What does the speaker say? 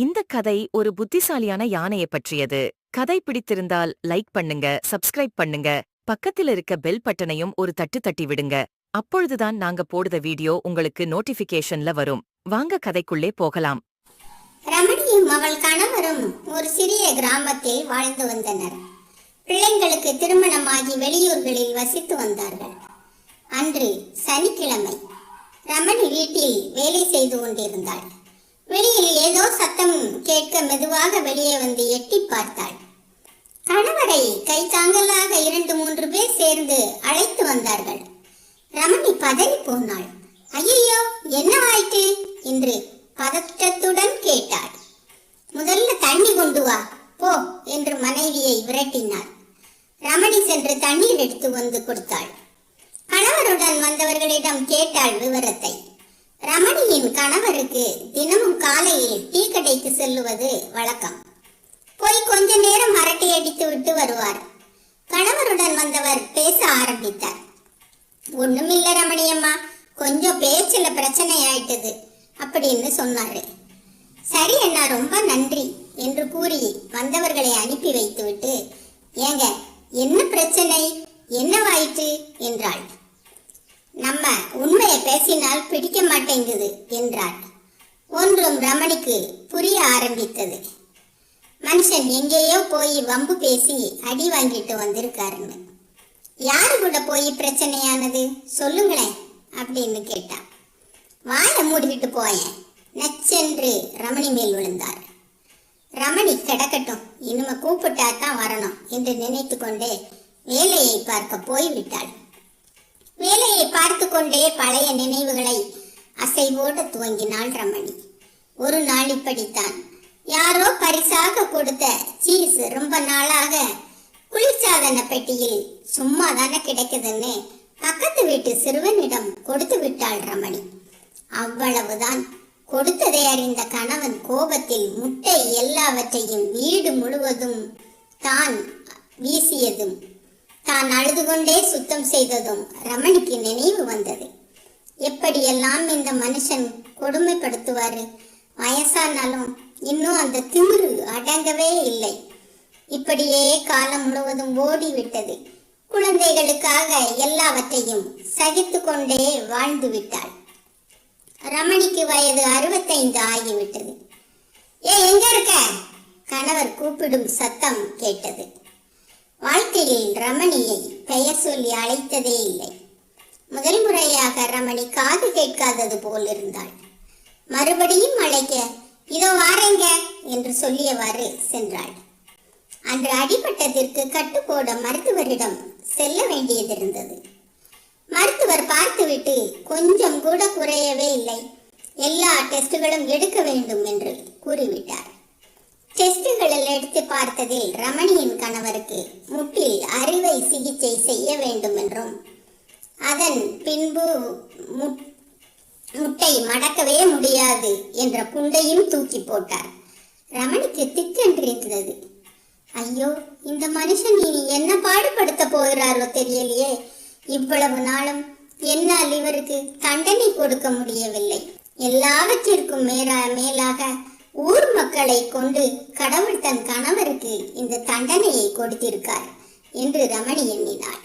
இந்த கதை ஒரு புத்திசாலியான யானையை பற்றியது. கதை பிடித்திருந்தால் லைக் பண்ணுங்க சப்ஸ்கிரைப் பண்ணுங்க பக்கத்தில் இருக்க பெல் பட்டனையும் ஒரு தட்டு தட்டி விடுங்க. அப்பொழுதுதான் நாங்க போடுற வீடியோ உங்களுக்கு நோட்டிபிகேஷன்ல வரும். வாங்க கதைக்குள்ளே போகலாம். ரமணியும் அவள் கணவரும் ஒரு சிறிய கிராமத்தில் வாழ்ந்து வந்தனர். பிள்ளைங்களுக்கு திருமணமாகி வெளியூர்களில் வசித்து வந்தார்கள். அன்று சனிக்கிழமை ரமணி வீட்டில் வேலை செய்து கொண்டிருந்தாள். வெளியில் ஏதோ சத்தம் கேட்க மெதுவாக வெளியே வந்து எட்டி பார்த்தாள். கணவரை கை தாங்கலாக இரண்டு மூன்று பேர் சேர்ந்து அழைத்து வந்தார்கள். ரமணி பதறி போனாள். ஐயோ என்னவாயிற்று என்று பதற்றத்துடன் கேட்டாள். முதல்ல தண்ணி கொண்டு வா போ என்று மனைவியை விரட்டினார் ரமணி சென்று தண்ணீர் எடுத்து வந்து கொடுத்தாள். கணவருடன் வந்தவர்களிடம் கேட்டாள் விவரத்தை. ரமணியின் கணவருக்கு தினமும் காலையில் டீ கடைக்கு செல்லுவது வழக்கம். போய் கொஞ்ச நேரம் அரட்டை அடித்து விட்டு வருவார். கணவருடன் வந்தவர் பேச ஆரம்பித்தார். ஒண்ணுமில்ல ரமணியம்மா கொஞ்சம் பேச்சுல பிரச்சனை ஆயிட்டது அப்படின்னு சொன்னாரு. சரி அண்ணா ரொம்ப நன்றி என்று கூறி வந்தவர்களை அனுப்பி வைத்துவிட்டு ஏங்க என்ன பிரச்சனை? என்னவாயிற்று? என்றாள். நம்ம உண்மையை பேசினால் பிடிக்க மாட்டேங்குது என்றாள். ஒன்றும் ரமணிக்கு புரிய ஆரம்பித்தது. மனுஷன் எங்கேயோ போய் வம்பு பேசி அடி வாங்கிட்டு வந்திருக்காருன்னு. யாரு கூட போய் பிரச்சனையானது? சொல்லுங்களேன் அப்படின்னு கேட்டான். வாயை மூடிக்கிட்டு போயேன் நச்சென்று ரமணி மேல் விழுந்தார். ரமணி கிடக்கட்டும் இனிமே கூப்பிட்டா தான் வரணும் என்று நினைத்து கொண்டே வேலையை பார்க்க போய்விட்டாள். வேலையை பார்த்து கொண்டே பழைய நினைவுகளை அசைவோடு துவங்கினாள் ரமணி. ஒரு நாள் இப்படித்தான். யாரோ பரிசாக கொடுத்த சீஸ் ரொம்ப நாளாக குளிர்சாதன பெட்டியில் சும்மா தானே கிடைக்குதுன்னு பக்கத்து வீட்டு சிறுவனிடம் கொடுத்து விட்டாள் ரமணி. அவ்வளவுதான். கொடுத்ததை அறிந்த கணவன் கோபத்தில் முட்டை எல்லாவற்றையும் வீடு முழுவதும் தான் வீசியதும் தான் அழுது கொண்டே சுத்தம் செய்ததும் ரமணிக்கு நினைவு வந்தது. எப்படியெல்லாம் இந்த மனுஷன் கொடுமைப்படுத்துவாரு? வயசானாலும் இன்னும் அந்த திமிரு அடங்கவே இல்லை. இப்படியே காலம் முழுவதும் ஓடிவிட்டது. குழந்தைகளுக்காக எல்லாவற்றையும் சகித்து கொண்டே வாழ்ந்து விட்டாள். ரமணிக்கு வயது அறுபத்தைந்து ஆகிவிட்டது. ஏ எங்க இருக்க? கணவர் கூப்பிடும் சத்தம் கேட்டது. வாழ்க்கையில் ரமணியை பெயர் சொல்லி அழைத்ததே இல்லை. முதல் முறையாக ரமணி காது கேட்காதது போல் இருந்தாள். மறுபடியும் அழைக்க இதோ வாரேங்க என்று சொல்லியவாறு சென்றாள். அன்று அடிபட்டதற்கு கட்டுப்போட மருத்துவரிடம் செல்ல வேண்டியதிருந்தது. மருத்துவர் பார்த்துவிட்டு கொஞ்சம் கூட குறையவே இல்லை. எல்லா டெஸ்டுகளும் எடுக்க வேண்டும் என்று கூறிவிட்டார். டெஸ்டுகளில் பார்த்ததில் ரமணியின் கணவருக்கு முட்டில் அறுவை சிகிச்சை செய்ய வேண்டும் என்றும் அதன் பின்பு முட்டை மடக்கவே முடியாது என்ற புண்டையும் தூக்கி போட்டார். ரமணிக்கு திக்கென்றிருந்தது ஐயோ இந்த மனுஷன் இனி என்ன பாடுபடுத்த போகிறாரோ தெரியலையே. இவ்வளவு நாளும் என்னால் இவருக்கு தண்டனை கொடுக்க முடியவில்லை. எல்லாவற்றிற்கும் மேலா மேலாக ஊர் மக்களை கொண்டு கடவுள் தன் கணவருக்கு இந்த தண்டனையை கொடுத்திருக்கார் என்று ரமணி எண்ணினாள்